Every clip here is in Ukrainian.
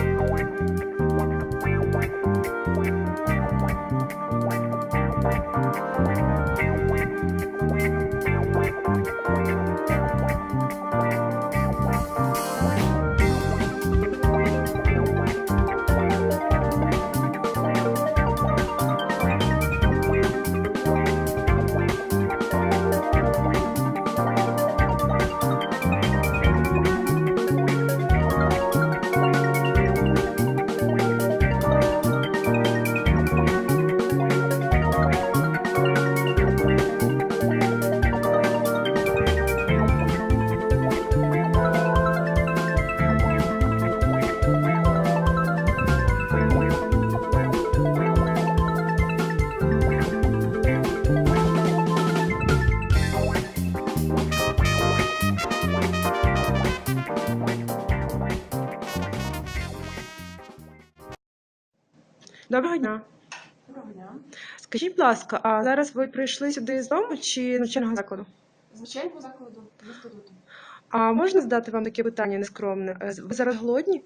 wind Доброго дня. Доброго дня. Скажіть, будь ласка, а зараз ви прийшли сюди з дому чи з навчального закладу? З навчального закладу з інституту. А можна задати вам таке питання нескромне? Е, Ви зараз голодні?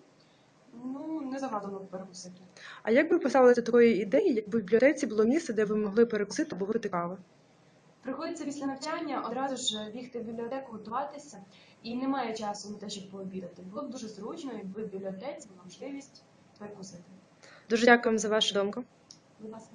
Ну, не завадило б перекусити. А як ви поставили до такої ідеї, якби в бібліотеці було місце, де ви могли перекусити або випити каву? Приходиться після навчання одразу ж бігти в бібліотеку, готуватися, і немає часу на те, щоб пообідати. Було б дуже зручно, якби в бібліотеці була можливість перекусити. Дуже дякуємо за вашу думку. Будь ласка.